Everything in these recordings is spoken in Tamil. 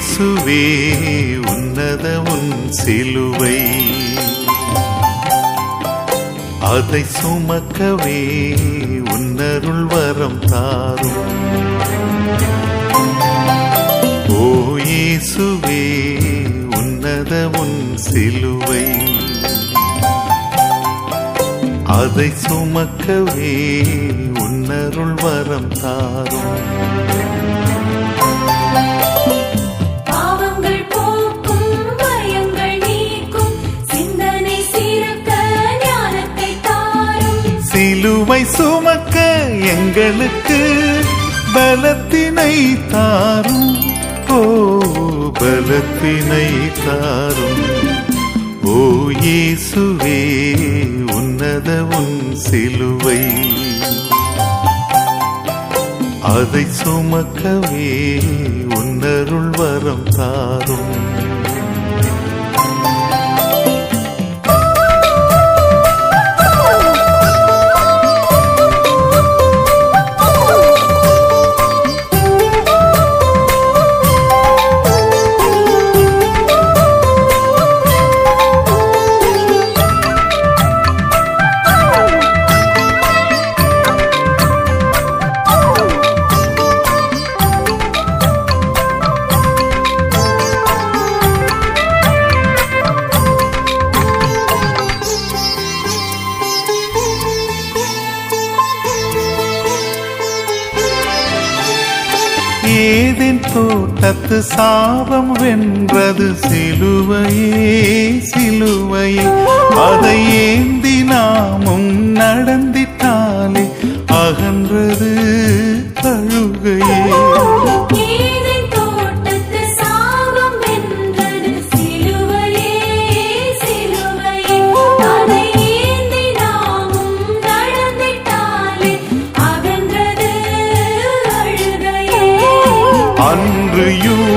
இயேசுவே உன்னத உன் சிலுவை. அதை சுமக்கவே உன்னருள் வரம் தாரும். ஓ இயேசுவே உன்னத உன் சிலுவை. அதை சுமக்கவே உன்னருள் வரம் தாரும். சுமக்க எங்களுக்கு பலத்தினை தாரும். ஓ பலத்தினை தாரும். ஓ இயேசுவே உன்னத உன் சிலுவை. அதை சுமக்கவே உன்னருள் வரம் தாரும். ஏதின் தோட்டத்து சாபம் வென்றது சிலுவையே சிலுவையே. அதை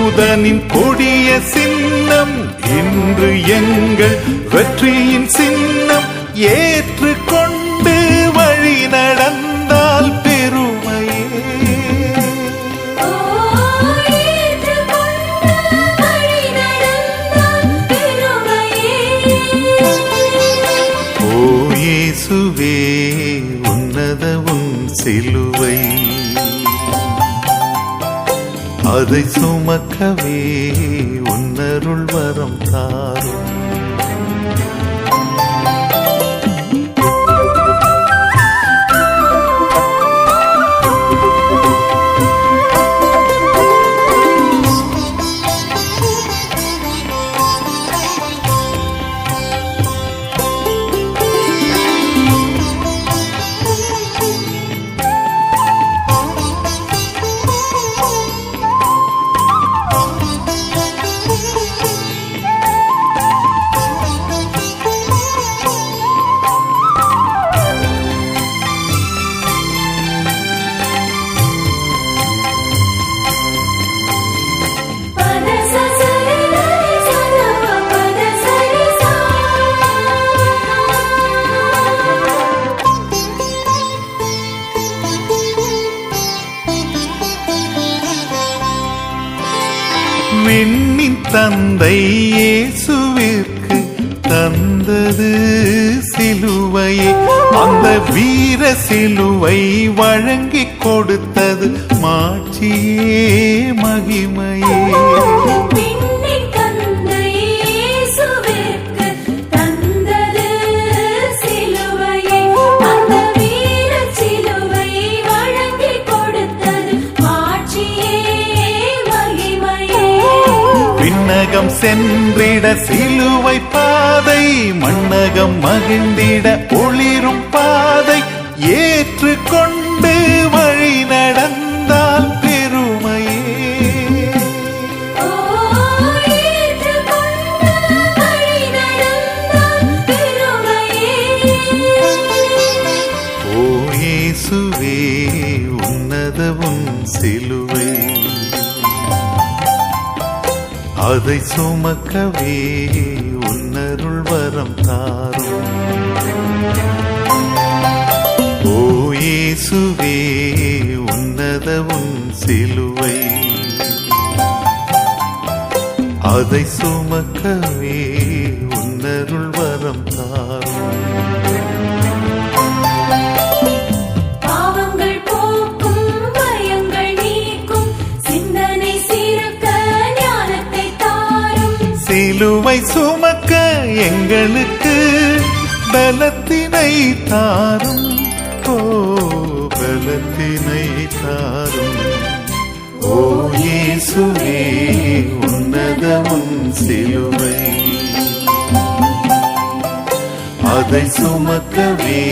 யூதனின் கொடிய சின்னம். இன்று எங்கள் வெற்றியின் சின்னம். ஏற்றுக்கொண்டு வழி நடந்தால் பெருமையே. ஓ இயேசுவே உன்னத உன் சிலுவை. அதை சுமக்கவே உன்னருள் வரம் தாரும். விண்ணின் தந்தை இயேசுவிற்கு தந்தது சிலுவையை. அந்த வீர சிலுவை வழங்கி கொடுத்தது மாட்சியே மகிமையே. சென்றிட சிலுவை பாதை மண்ணகம் மகிழ்ந்திட ஒளிரும் பாதை. ஏற்றுக்கொண்டு வழி நடந்தால் பெருமையே. ஓ இயேசுவே உன்னத உன் சிலுவை அதை சுமக்கவே உன்னருள் வரம் தாரும். ஓயேசுவே இயேசுவே உன்னத உன் சிலுவை. அதை சுமக்கவே உன்னருள் வரம் தாரும். சிலுவை சுமக்க எங்களுக்கு பலத்தினை தாரும். ஓ பலத்தினை தாரும். ஓ இயேசுவே உன்னதமும் சிலுவை. அதை சுமக்கவே